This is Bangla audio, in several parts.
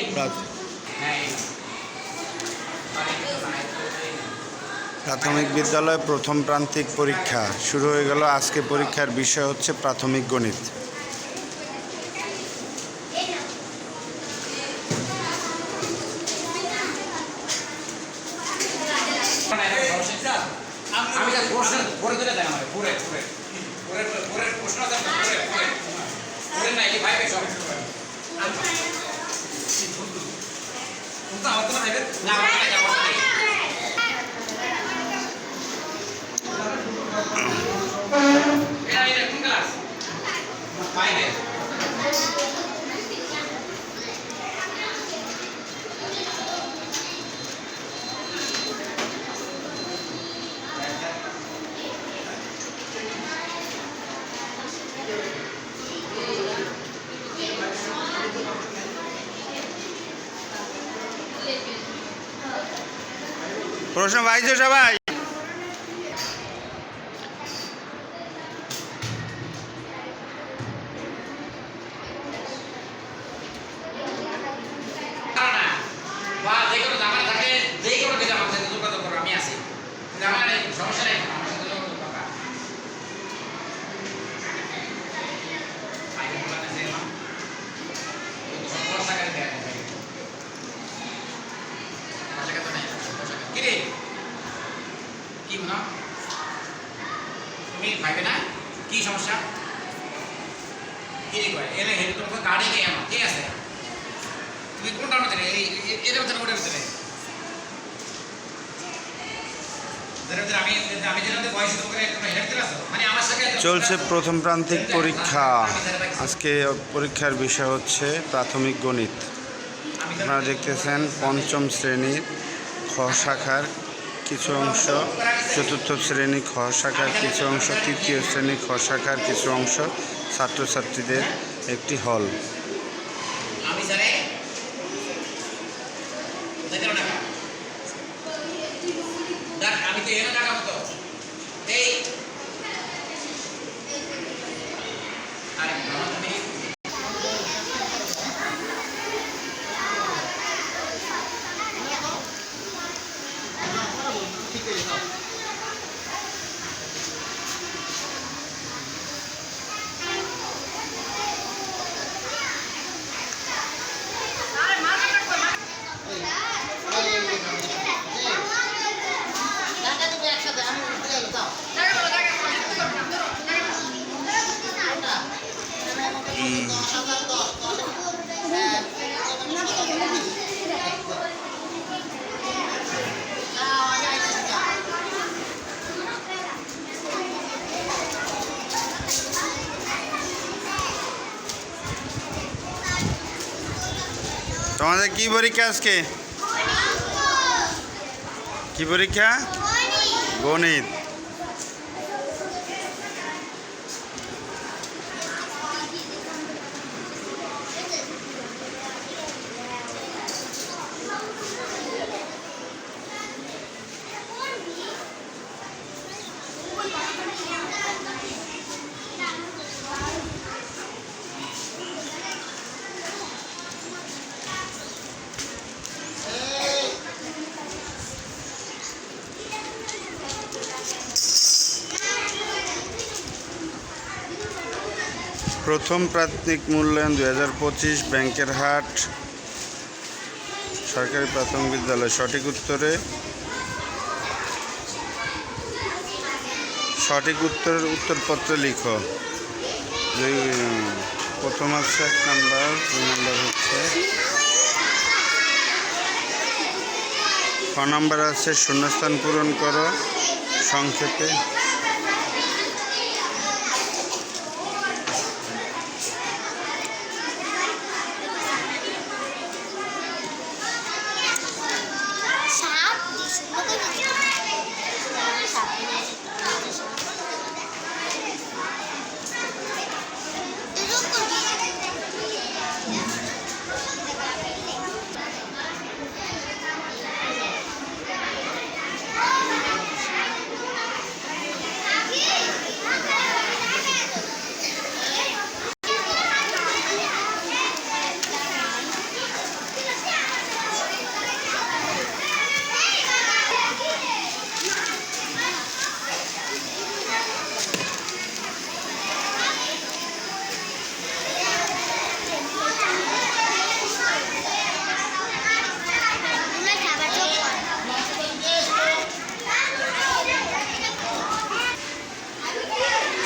প্রাথ- প্রাথমিক বিদ্যালয় প্রথম প্রান্তিক পরীক্ষা শুরু হয়ে গেল। আজকে পরীক্ষার বিষয় হচ্ছে প্রাথমিক গণিত। আমি যা প্রশ্ন পড়ে দিলে দেন আমাকে। পুরে পুরে পুরে পুরে প্রশ্ন দেন পুরে পুরে পুরে না এই ভাই সব কিন্তু আমার তো ভাইবে না আমার না আমার নাই এটা এটা কোন ক্লাস ফাইভে প্রশ্ন পাইছো সবাই? তুমি না? কি সমস্যা? কি কয় হেঁটে তোমাকে গাড়ি আছে? তুমি কোনটার ভিতরে? এই ভিতরে ভিতরে? চলছে প্রথম প্রান্তিক পরীক্ষা। আজকে পরীক্ষার বিষয় হচ্ছে প্রাথমিক গণিত। আপনারা দেখতেছেন পঞ্চম শ্রেণির খ শাখার কিছু অংশ। চতুর্থ শ্রেণি খ শাখার কিছু অংশ, তৃতীয় শ্রেণি খ শাখার কিছু অংশ ছাত্রছাত্রীদের একটি হল। তোমাদের কি পরীক্ষা আজকে? কি পরীক্ষা? গণিত। প্রথম প্রাথমিক মূল্যায়ন দু হাজার পঁচিশ, ব্যাংকের হাট, সরকারি প্রাথমিক বিদ্যালয়, সঠিক উত্তরে। সঠিক উত্তরের উত্তরপত্র লিখো। প্রথম আছে এক নাম্বার, দুই নাম্বার হচ্ছে। ছ নাম্বার আছে, শূন্যস্থান পূরণ করো সংক্ষেপে।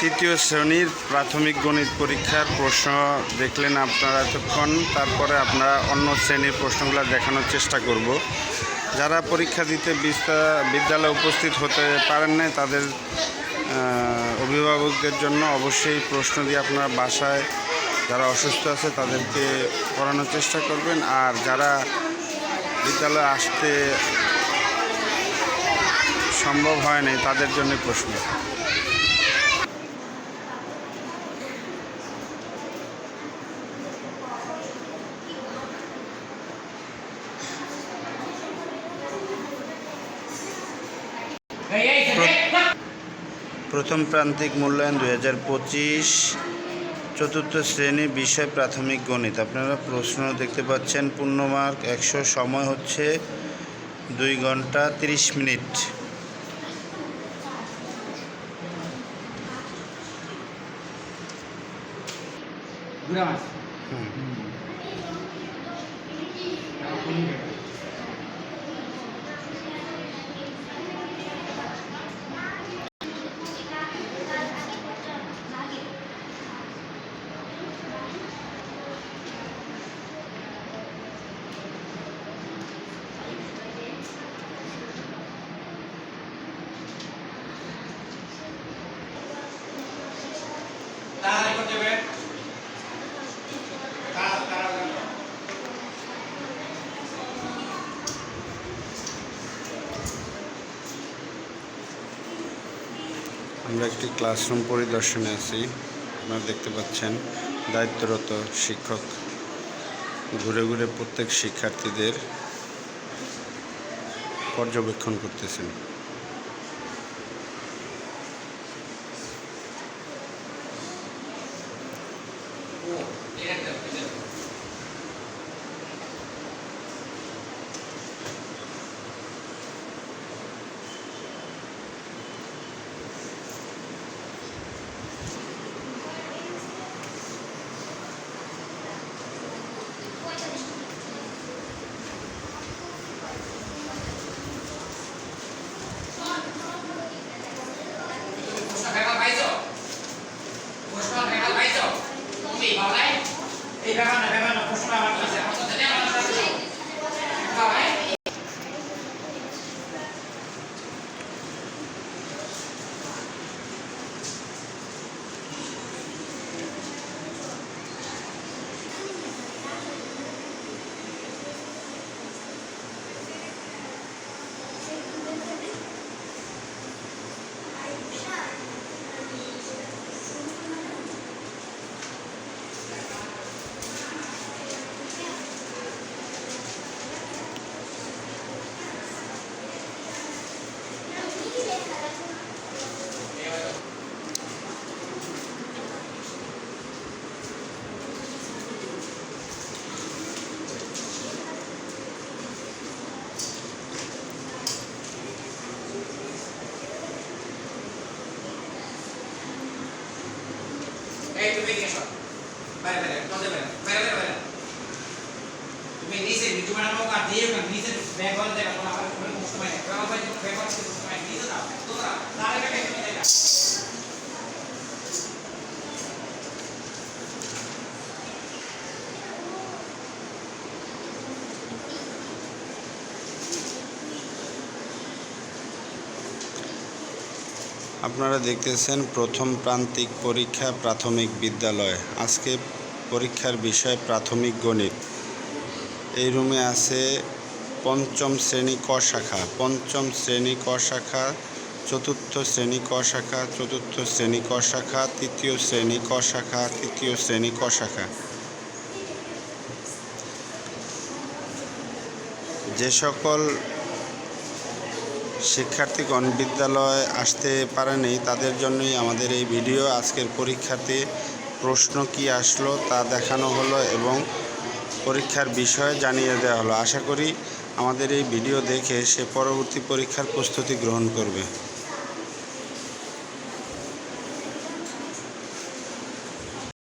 তৃতীয় শ্রেণির প্রাথমিক গণিত পরীক্ষার প্রশ্ন দেখলেন আপনারা এতক্ষণ। তারপরে আপনারা অন্য শ্রেণির প্রশ্নগুলো দেখানোর চেষ্টা করব। যারা পরীক্ষা দিতে বিদ্যালয়ে উপস্থিত হতে পারেন না তাদের অভিভাবকদের জন্য অবশ্যই প্রশ্ন দিয়ে আপনারা বাসায় যারা অসুস্থ আছে তাদেরকে পড়ানোর চেষ্টা করবেন। আর যারা বিদ্যালয়ে আসতে সম্ভব হয় নাই, তাদের জন্য প্রশ্ন এই এই এই, এই, প্রথম প্রান্তিক মূল্যায়ন দুই হাজার পঁচিশ। চতুর্থ শ্রেণি বিষয় প্রাথমিক গণিত। আপনারা প্রশ্ন দেখতে পাচ্ছেন পূর্ণমার্ক একশো সময় হচ্ছে দুই ঘণ্টা তিরিশ মিনিট। হুম। আমরা একটি ক্লাসরুম পরিদর্শনে আছি। আপনারা দেখতে পাচ্ছেন, দায়িত্বরত শিক্ষক, ঘুরে ঘুরে প্রত্যেক শিক্ষার্থীদের পর্যবেক্ষণ করতেছেন ও, এটা দাও, এটা দাও। প্রশ্ন ভেবাল পাইছো? প্রশ্ন ভেবাল পাইছো? তুমি পাও নাই? এই ব্যাপার না, প্রশ্ন আমার কি আছে? আমার তো জানি আমার কাছে আছে। পাও নাই? এই তুমি এদিকে এসো। বাইরে, বাইরে, দরজা বাইরে, বাইরে, বাইরে, বাইরে। তুমি নিচে তোমার নৌকা দিয়ে ওখানে নিচে ব্যাগ হলে দেখা তোমার আবার কোনো কষ্ট হয় না ব্যাগ হলে ব্যাগ হলে না। নিচে দাও তো দাও তাহলে ব্যাগে তুমি দেখা আপনারা দেখতেছেন প্রথম প্রান্তিক পরীক্ষা প্রাথমিক বিদ্যালয়। আজকে পরীক্ষার বিষয় প্রাথমিক গণিত। এই রুমে আছে পঞ্চম শ্রেণি ক শাখা। পঞ্চম শ্রেণি ক শাখা, চতুর্থ শ্রেণি ক শাখা, চতুর্থ শ্রেণি ক শাখা, তৃতীয় শ্রেণি ক শাখা, তৃতীয় শ্রেণি ক শাখা। যে সকল শিক্ষার্থীগণ বিদ্যালয়ে আসতে পারেনি তাদের জন্যই আমাদের এই ভিডিও। আজকের পরীক্ষাতে প্রশ্ন কি আসলো তা দেখানো হলো এবং পরীক্ষার বিষয় জানিয়ে দেওয়া হলো। আশা করি আমাদের এই ভিডিও দেখে সে পরবর্তী পরীক্ষার প্রস্তুতি গ্রহণ করবে।